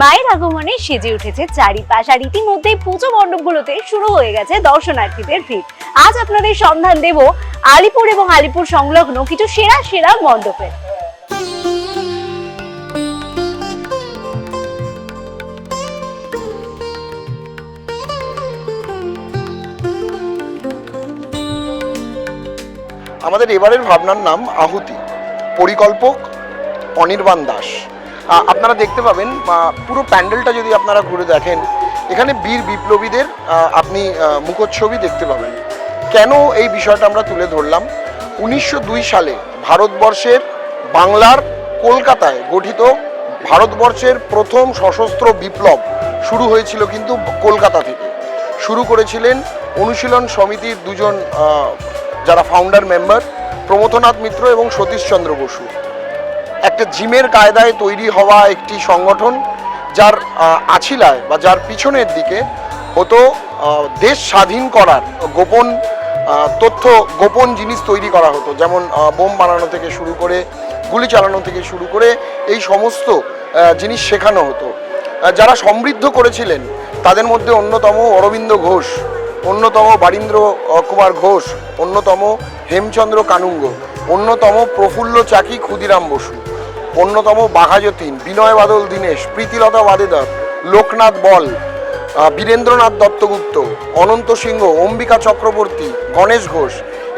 মায়ের আগমনে সেজে উঠেছে চারিপাশ আর ইতিমধ্যেই পুজো মণ্ডপগুলোতে শুরু হয়ে গেছে দর্শনার্থীদের ভিড়। আজ আপনাদের সন্ধান দেব আলিপুর এবং আলিপুর সংলগ্ন কিছু সেরা সেরা মণ্ডপের আমাদের এবারের ভাবনার নাম আহুতি, পরিকল্পক অনির্বাণ দাস। আপনারা দেখতে পাবেন পুরো প্যান্ডেলটা যদি আপনারা ঘুরে দেখেন, এখানে বীর বিপ্লবীদের আপনি মুখচ্ছবি দেখতে পাবেন। কেন এই বিষয়টা আমরা তুলে ধরলাম? উনিশশো দুই সালে ভারতবর্ষের বাংলার কলকাতায় গঠিত ভারতবর্ষের প্রথম সশস্ত্র বিপ্লব শুরু হয়েছিল কিন্তু কলকাতা থেকে। শুরু করেছিলেন অনুশীলন সমিতির দুজন যারা ফাউন্ডার মেম্বার প্রমথনাথ মিত্র এবং সতীশচন্দ্র বসু। একটা জিমের কায়দায় তৈরি হওয়া একটি সংগঠন যার আছিলায় বা যার পিছনের দিকে হতো দেশ স্বাধীন করার গোপন তথ্য, গোপন জিনিস তৈরি করা হতো, যেমন বোম বানানো থেকে শুরু করে, গুলি চালানো থেকে শুরু করে এই সমস্ত জিনিস শেখানো হতো। যারা সমৃদ্ধ করেছিলেন, তাদের মধ্যে অন্যতম অরবিন্দ ঘোষ, অন্যতম বারীন্দ্র কুমার ঘোষ, অন্যতম হেমচন্দ্র কানুঙ্গ। অন্যতম প্রফুল্ল চাকি ক্ষুদিরাম বসু, অন্যতম বাঘাযতীন বিনয় বাদল দীনেশ, প্রীতিলতা বাদেদার, লোকনাথ বল বীরেন্দ্রনাথ দত্তগুপ্ত, অনন্ত সিংহ, অম্বিকা চক্রবর্তী, গণেশ ঘোষ,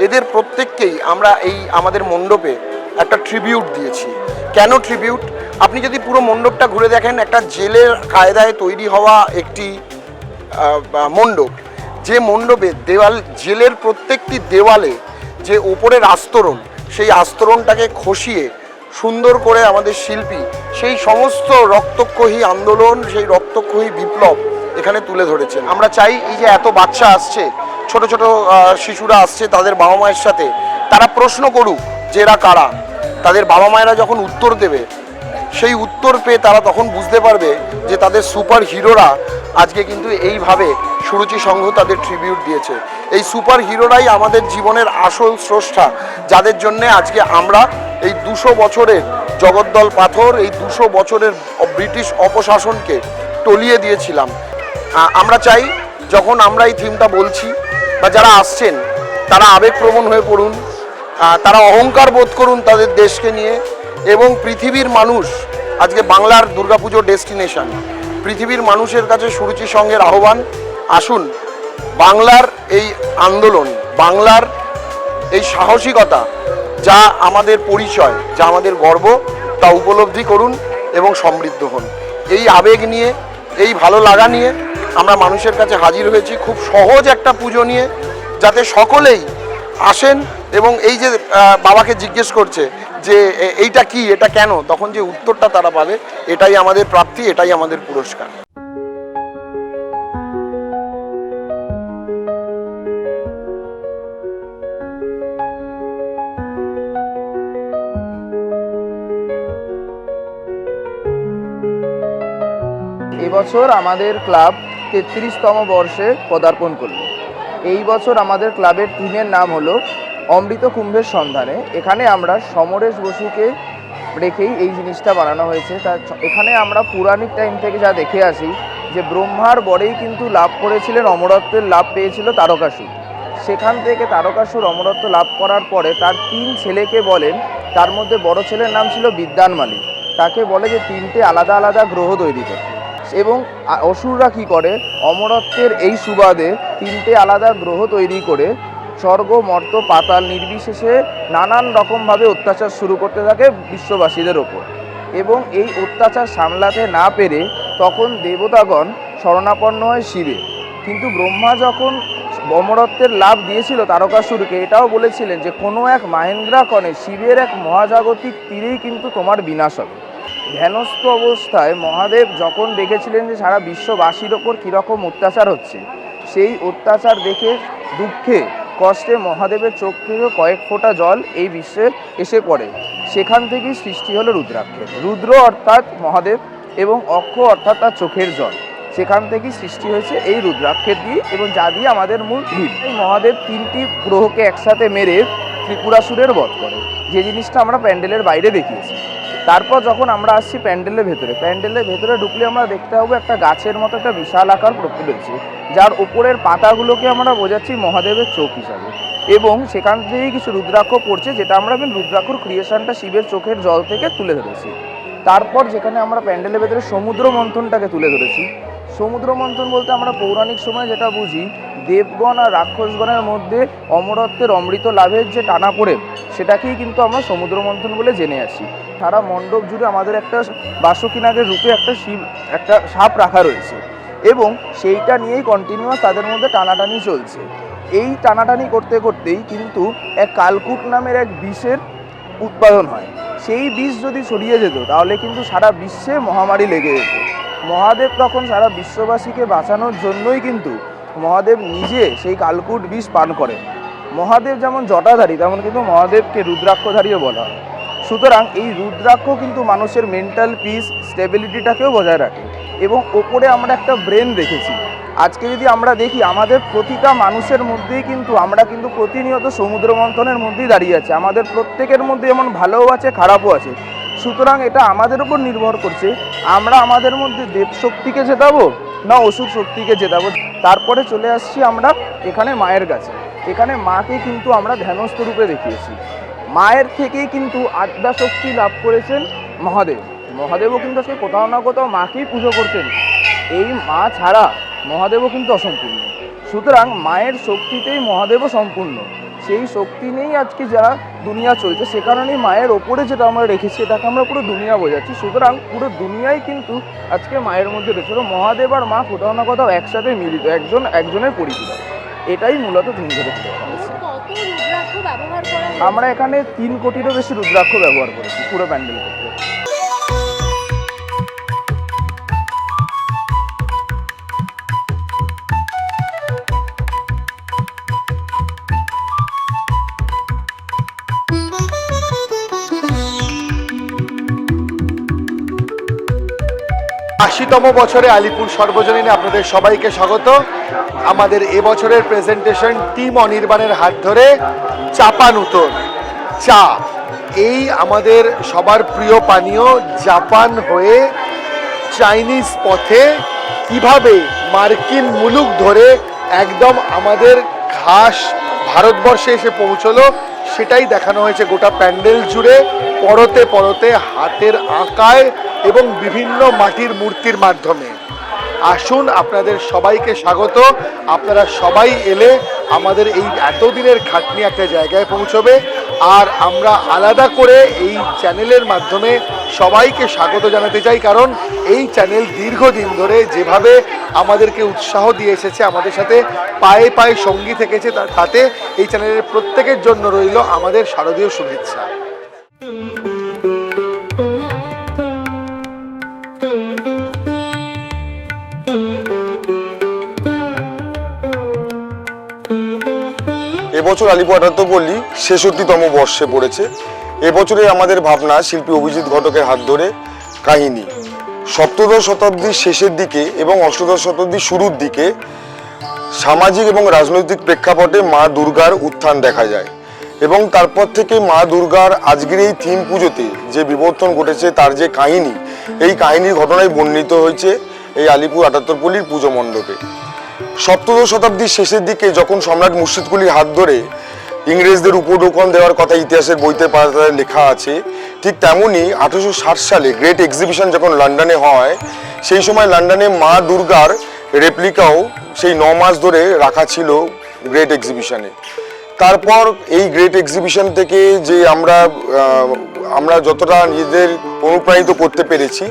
এদের প্রত্যেককেই আমরা এই আমাদের মণ্ডপে একটা ট্রিবিউট দিয়েছি। কেন ট্রিবিউট? আপনি যদি পুরো মণ্ডপটা ঘুরে দেখেন, একটা জেলের কায়দায় তৈরি হওয়া একটি মণ্ডপ, যে মণ্ডপে দেওয়াল, জেলের প্রত্যেকটি দেওয়ালে যে ওপরের আস্তরণ সেই আস্তরণটাকে খসিয়ে সুন্দর করে আমাদের শিল্পী সেই সমস্ত রক্তক্ষয়ী আন্দোলন, সেই রক্তক্ষয়ী বিপ্লব এখানে তুলে ধরেছেন। আমরা চাই এই যে এত বাচ্চা আসছে, ছোট ছোট শিশুরা আসছে তাদের বাবা মায়ের সাথে, তারা প্রশ্ন করুক যে এরা কারা? তাদের বাবা মায়েরা যখন উত্তর দেবে সেই উত্তর পেয়ে তারা তখন বুঝতে পারবে যে তাদের সুপার হিরোরা আজকে কিন্তু এইভাবে সুরুচি সংঘ তাদের ট্রিবিউট দিয়েছে। এই সুপার হিরোরাই আমাদের জীবনের আসল স্রষ্টা, যাদের জন্যে আজকে আমরা এই দুশো বছরের জগদ্দল পাথর, এই দুশো বছরের ব্রিটিশ অপশাসনকে টলিয়ে দিয়েছিলাম। আমরা চাই যখন আমরা এই থিমটা বলছি বা যারা আসছেন, তারা আবেগপ্রবণ হয়ে পড়ুন তারা অহংকার বোধ করুন তাদের দেশকে নিয়ে। এবং পৃথিবীর মানুষ, আজকে বাংলার দুর্গাপুজো ডেস্টিনেশন, পৃথিবীর মানুষের কাছে সুরুচি সঙ্গের আহ্বান, আসুন বাংলার এই আন্দোলন, বাংলার এই সাহসিকতা, যা আমাদের পরিচয়, যা আমাদের গর্ব, তা উপলব্ধি করুন এবং সমৃদ্ধ হন। এই আবেগ নিয়ে, এই ভালো লাগা নিয়ে আমরা মানুষের কাছে হাজির হয়েছি খুব সহজ একটা পুজো নিয়ে, যাতে সকলেই আসেন এবং এই যে বাবাকে জিজ্ঞেস করছে যে এইটা কি, এটা কেন? তখন যে উত্তরটা তারা পাবে, এটাই আমাদের প্রাপ্তি, এটাই আমাদের পুরস্কার। এবছর আমাদের ক্লাব তেত্রিশতম বর্ষে পদার্পণ করল। এই বছর আমাদের ক্লাবের টিমের নাম হলো অমৃত কুম্ভের সন্ধানে এখানে আমরা সমরেশ বসুকে রেখেই এই জিনিসটা বানানো হয়েছে। তার এখানে আমরা পুরাণিক টাইম থেকে যা দেখে আসি যে ব্রহ্মার বরেই কিন্তু লাভ করেছিলেন অমরত্বের লাভ পেয়েছিল তারকাসুর। সেখান থেকে তারকাসুর অমরত্ব লাভ করার পরে তার তিন ছেলেকে বলেন, তার মধ্যে বড় ছেলের নাম ছিল বিদ্যান মালিক। তাকে বলে যে তিনটে আলাদা আলাদা গ্রহ তৈরি করতে এবং অসুররা কি করে? অমরত্বের এই সুবাদে তিনটে আলাদা গ্রহ তৈরি করে স্বর্গ, মর্ত, পাতাল নির্বিশেষে নানান রকমভাবে অত্যাচার শুরু করতে থাকে বিশ্ববাসীদের ওপর। এবং এই অত্যাচার সামলাতে না পেরে তখন দেবতাগণ শরণাপন্ন হয় শিবে। কিন্তু ব্রহ্মা যখন অমরত্বের লাভ দিয়েছিল তারকাসুরকে, এটাও বলেছিলেন যে, কোনো এক মাহেন্দ্রা কণে শিবের এক মহাজাগতিক তীরেই কিন্তু তোমার বিনাশ হবে। ধ্যানস্থ অবস্থায় মহাদেব যখন দেখেছিলেন যে, সারা বিশ্ববাসীর ওপর কীরকম অত্যাচার হচ্ছে, সেই অত্যাচার দেখে দুঃখে কষ্টে মহাদেবের চোখ থেকে কয়েক ফোঁটা জল এই বিশ্বে এসে পড়ে। সেখান থেকেই সৃষ্টি হলো রুদ্রাক্ষের। রুদ্র অর্থাৎ মহাদেব এবং অক্ষ অর্থাৎ তার চোখের জল। সেখান থেকেই সৃষ্টি হয়েছে এই রুদ্রাক্ষের দিয়ে এবং যা দিয়ে আমাদের মূল ভিড় এই মহাদেব তিনটি গ্রহকে একসাথে মেরে ত্রিপুরাসুরের বধ করে। যে জিনিসটা আমরা প্যান্ডেলের বাইরে দেখিয়েছি। তারপর যখন আমরা আসছি প্যান্ডেলের ভেতরে প্যান্ডেলের ভেতরে ঢুকলে আমরা দেখতে পাবো একটা গাছের মতো একটা বিশাল আকার রয়েছে, যার উপরের পাতাগুলোকে আমরা বোঝাচ্ছি মহাদেবের চোখ হিসাবে। এবং সেখান থেকেই কিছু রুদ্রাক্ষ পড়ছে, যেটা আমরা রুদ্রাক্ষর ক্রিয়েশনটা শিবের চোখের জল থেকে তুলে ধরেছি। তারপর যেখানে আমরা প্যান্ডেলের ভেতরে সমুদ্র মন্থনটাকে তুলে ধরেছি। সমুদ্র মন্থন বলতে আমরা পৌরাণিক সময় যেটা বুঝি দেবগণ আর রাক্ষসগণের মধ্যে অমরত্বের অমৃত লাভের যে টানা পড়ে, সেটাকেই কিন্তু আমরা সমুদ্র মন্থন বলে জেনে আছি সারা মণ্ডপ জুড়ে আমাদের একটা বাসকিনাগের রূপে একটা শিব, একটা সাপ রাখা রয়েছে এবং সেইটা নিয়েই কন্টিনিউয়াস তাদের মধ্যে টানাটানি চলছে। এই টানাটানি করতে করতেই কিন্তু এক কালকুট নামের এক বিষের উৎপাদন হয়। সেই বিষ যদি ছড়িয়ে যেত, তাহলে কিন্তু সারা বিশ্বে মহামারী লেগে যেত। মহাদেব তখন সারা বিশ্ববাসীকে বাঁচানোর জন্যই কিন্তু মহাদেব নিজে সেই কালকুট বিষ পান করেন মহাদেব যেমন জটাধারী, তেমন কিন্তু মহাদেবকে রুদ্রাক্ষধারীও বলা হয়। সুতরাং এই রুদ্রাক্ষ কিন্তু মানুষের মেন্টাল পিস স্টেবিলিটিটাকেও বজায় রাখে। এবং ওপরে আমরা একটা ব্রেন দেখেছি। আজকে যদি আমরা দেখি, আমাদের প্রতিটা মানুষের মধ্যেই কিন্তু, আমরা কিন্তু প্রতিনিয়ত সমুদ্র মন্থনের মধ্যেই দাঁড়িয়ে আছি। আমাদের প্রত্যেকের মধ্যে যেমন ভালোও আছে, খারাপও আছে। সুতরাং এটা আমাদের উপর নির্ভর করছে। আমরা আমাদের মধ্যে দেব শক্তিকে জেতাবো? না অসুর শক্তিকে জেতাবো। তারপরে চলে আসছি আমরা এখানে মায়ের কাছে। এখানে মাকে কিন্তু আমরা ধ্যানস্থ রূপে দেখিয়েছি। মায়ের থেকেই কিন্তু আদ্যা শক্তি লাভ করেছেন মহাদেব। মহাদেবও কিন্তু আজকে কোথাও না কোথাও মাকেই পুজো করতেন। এই মা ছাড়া মহাদেবও কিন্তু অসম্পূর্ণ। সুতরাং মায়ের শক্তিতেই মহাদেবও সম্পূর্ণ। সেই শক্তি নেই আজকে যারা দুনিয়া চলছে সে কারণেই মায়ের ওপরে যেটা আমরা রেখেছি এটাকে আমরা পুরো দুনিয়া বোঝাচ্ছি। সুতরাং পুরো দুনিয়াই কিন্তু আজকে মায়ের মধ্যে রয়েছে। মহাদেব আর মা কোথাও না কোথাও একসাথে মিলিত একজন একজনের পরিচিত। এটাই মূলত তুমি ধরে? আমরা এখানে তিন কোটিরও বেশি রুদ্রাক্ষ ব্যবহার করেছি পুরো প্যান্ডেল আশিতম বছরে আলিপুর সর্বজনীনে আপনাদের সবাইকে স্বাগত। আমাদের এবছরের প্রেজেন্টেশন টিম অনির্বাণের হাত ধরে চাপানুতর চা, এই আমাদের সবার প্রিয় পানীয় জাপান হয়ে চাইনিজ পথে কীভাবে মার্কিন মুলুক ধরে একদম আমাদের ঘাস ভারতবর্ষে এসে পৌঁছলো, সেটাই দেখানো হয়েছে গোটা প্যান্ডেল জুড়ে। পরতে পরতে হাতের আঁকায় এবং বিভিন্ন মাটির মূর্তির মাধ্যমে। আসুন আপনাদের সবাইকে স্বাগত। আপনারা সবাই এলে আমাদের এই এতদিনের খাটনি একটা জায়গায় পৌঁছবে। আর আমরা আলাদা করে এই চ্যানেলের মাধ্যমে সবাইকে স্বাগত জানাতে চাই, কারণ এই চ্যানেল দীর্ঘদিন ধরে যেভাবে আমাদেরকে উৎসাহ দিয়ে এসেছে, আমাদের সাথে পায়ে পায়ে সঙ্গী থেকেছে তার তাতে এই চ্যানেলের প্রত্যেকের জন্য রইল আমাদের শারদীয় শুভেচ্ছা। এবছর আলিপুর আটাত্তরপল্লী ছেষট্টিতম বর্ষে পড়েছে। এবছরে আমাদের ভাবনা শিল্পী অভিজিৎ ঘটকের হাত ধরে কাহিনী। সপ্তদশ শতাব্দীর শেষের দিকে এবং অষ্টদশ শতাব্দীর শুরুর দিকে সামাজিক এবং রাজনৈতিক প্রেক্ষাপটে মা দুর্গার উত্থান দেখা যায়। এবং তারপর থেকে মা দুর্গার আজকের এই থিম পুজোতে যে বিবর্তন ঘটেছে, তার যে কাহিনী, এই কাহিনীর ঘটনায় বর্ণিত হয়েছে এই আলিপুর আটাত্তরপল্লীর পুজো মণ্ডপে। সপ্তদশ শতাব্দীর শেষের দিকে যখন সম্রাট মুর্শিদকুলির হাত ধরে ইংরেজদের উপঢৌকন দেওয়ার কথা ইতিহাসের বইতে পাতায় লেখা আছে, ঠিক তেমনই আঠারোশো ষাট সালে গ্রেট এক্সিবিশন যখন লন্ডনে হয়, সেই সময় লন্ডনে মা দুর্গার রেপ্লিকাও সেই ন মাস ধরে রাখা ছিল গ্রেট এক্সিবিশনে। তারপর এই গ্রেট এক্সিবিশন থেকে যে আমরা আমরা যতটা নিজেদের অনুপ্রাণিত করতে পেরেছি,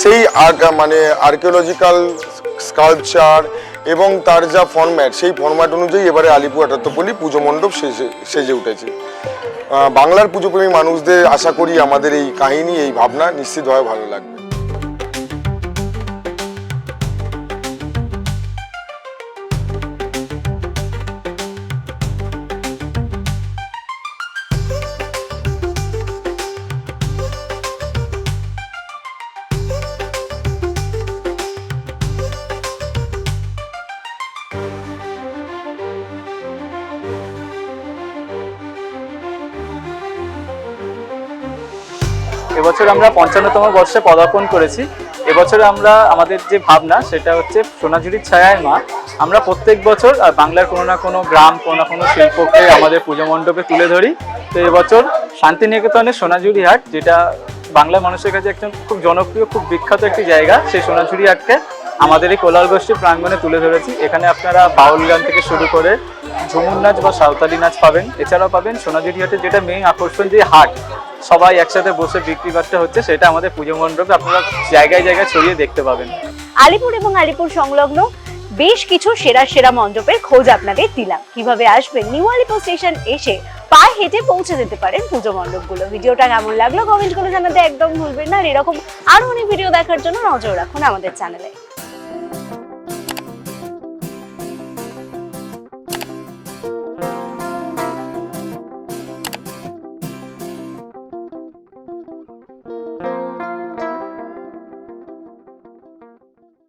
সেই মানে আর্কিওলজিক্যাল স্কাল্পচার এবং তার যা ফর্ম্যাট সেই ফর্ম্যাট অনুযায়ী এবারে আলিপুর আটাত্তপল্লী পুজো মণ্ডপ সেজে সেজে উঠেছে। বাংলার পুজোপ্রেমী মানুষদের আশা করি আমাদের এই কাহিনী, এই ভাবনা নিশ্চিতভাবে ভালো লাগবে। এবছর আমরা পঞ্চান্নতম বর্ষে পদার্পণ করেছি। এবছর আমরা আমাদের যে ভাবনা, সেটা হচ্ছে সোনাঝুরির ছায়ায় মা। আমরা প্রত্যেক বছর বাংলার কোনো না কোনো গ্রাম, কোনো না কোনো শিল্পকে আমাদের পুজো মণ্ডপে তুলে ধরি। তো এবছর শান্তিনিকেতনের সোনাঝুরি হাট, যেটা বাংলার মানুষের কাছে একজন খুব জনপ্রিয়, খুব বিখ্যাত একটি জায়গা, সেই সোনাঝুরি হাটকে আমাদের এই কোলাল গোষ্ঠী প্রাঙ্গণে তুলে ধরেছি। এখানে আপনারা বাউল গান থেকে শুরু করে ঝুমুর নাচ বা সাঁওতালি নাচ পাবেন। এছাড়াও পাবেন সোনাঝুরি হাটের যেটা মেইন আকর্ষণ যে হাট সবাই একসাথে বসে বিক্রি বাট্টা হচ্ছে, সেটা আমাদের পুজো মণ্ডপে আপনারা জায়গায় জায়গায় ছড়িয়ে দেখতে পাবেন। আলিপুর এবং আলিপুর সংলগ্ন বেশ কিছু সেরা সেরা মণ্ডপের খোঁজ আপনাদের দিলাম। কীভাবে আসবেন? নিউ আলিপুর স্টেশন এসে পায়ে হেঁটে পৌঁছে যেতে পারেন পুজো মণ্ডপগুলো। ভিডিওটা কেমন লাগল? কমেন্ট করে জানাতে একদম ভুলবেন না। আর এরকম আরও অনেক ভিডিও দেখার জন্য নজর রাখুন আমাদের চ্যানেলে